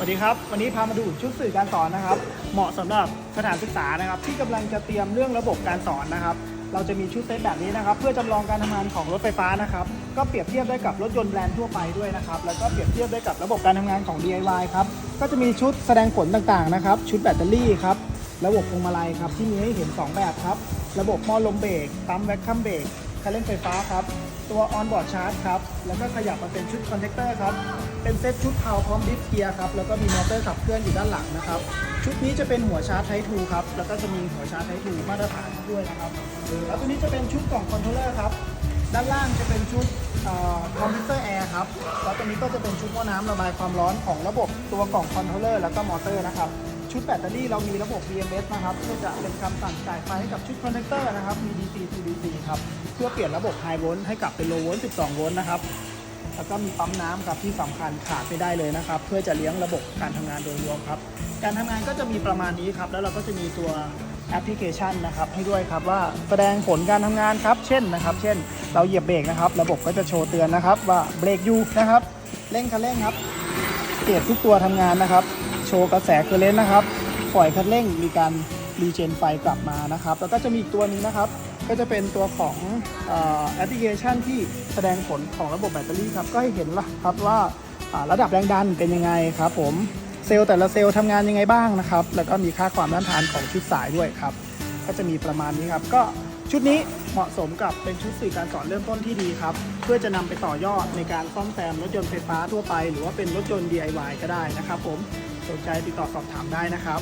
สวัสดีครับ วันนี้พามาดูชุดสื่อการสอนนะครับ เหมาะสำหรับสถานศึกษานะครับ ที่กำลังจะเตรียมเรื่องระบบการสอนนะครับ เราจะมีชุดเซตแบบนี้นะครับ เพื่อจำลองการทำงานของรถไฟฟ้านะครับ ก็เปรียบเทียบได้กับรถยนต์แบรนด์ทั่วไปด้วยนะครับ แล้วก็เปรียบเทียบได้กับระบบการทำงานของ DIY ครับ ก็จะมีชุดแสดงผลต่างๆนะครับ ชุดแบตเตอรี่ครับ ระบบพวงมาลัยครับที่มีให้เห็น 2 แบบครับ ระบบหม้อลมเบรก ปั๊มแวคคัมเบรก คันเร่งไฟฟ้าครับ ตัวออนบอร์ดชาร์จครับ แล้วก็ขยับมาเป็นชุดคอนแทคเตอร์ครับ เป็นเซตชุดเพาพร้อมดิฟเกียร์ครับ แล้วก็มีมอเตอร์ขับเคลื่อนอยู่ด้านหลังนะครับ ชุดนี้จะเป็นหัวชาร์จไททูครับ แล้วก็จะมีหัวชาร์จไททูมาตรฐานด้วยนะครับ แล้วตัวนี้จะเป็นชุดกล่องคอนโทรลเลอร์ครับ ด้านล่างจะเป็นชุดคอมพิวเตอร์แอร์ครับ แล้วตัวนี้ก็จะเป็นชุดหม้อน้ำระบายความร้อนของระบบตัวกล่องคอนโทรลเลอร์แล้วก็มอเตอร์นะครับ ชุดแบตเตอรี่เรามีระบบ BMS นะครับเพื่อจะเป็นคำสั่งจ่ายไฟให้กับชุดคอนแทคเตอร์นะครับมี DC to DC ครับเพื่อเปลี่ยนระบบไฮโวลต์ให้กลับเป็นโลโวลต์12 โวลต์นะครับแล้วก็มีปั๊มน้ำครับที่สำคัญขาดไม่ได้เลยนะครับ เพื่อจะเลี้ยงระบบการทำงานโดยรวมครับการทำงานก็จะมีประมาณนี้ครับแล้วเราก็จะมีตัวแอปพลิเคชันนะครับให้ด้วยครับว่าแสดงผลการทำงานครับ เช่นนะครับ เช่น เราเหยียบเบรกนะครับ ระบบก็จะโชว์เตือนนะครับ ว่าเบรกอยู่นะครับเร่งคันเร่งครับเกียร์ทุกตัวทำงานนะครับ โชว์กระแสเคอร์เรนต์นะครับปล่อยคันเร่งมีการรีเจนไฟกลับมานะครับ แล้วก็จะมีอีกตัวนึงนะครับ ก็จะเป็นตัวของเอ่อแอปพลิเคชันที่แสดงผลของระบบแบตเตอรี่ครับ ก็ให้เห็นละครับว่าอ่าระดับแรงดันเป็นยังไงครับผม เซลล์แต่ละเซลล์ทำงานยังไงบ้างนะครับ แล้วก็มีค่าความต้านทานของชุดสายด้วยครับ ก็จะมีประมาณนี้ครับ ก็ชุดนี้ เหมาะสมกับเป็นชุดสื่อการสอนเริ่มต้นที่ดีครับ เพื่อจะนำไปต่อยอดในการซ่อมแซมรถยนต์ไฟฟ้าทั่วไป หรือว่าเป็นรถยนต์ DIY ก็ได้นะครับผมสนใจติดต่อสอบถามได้นะครับ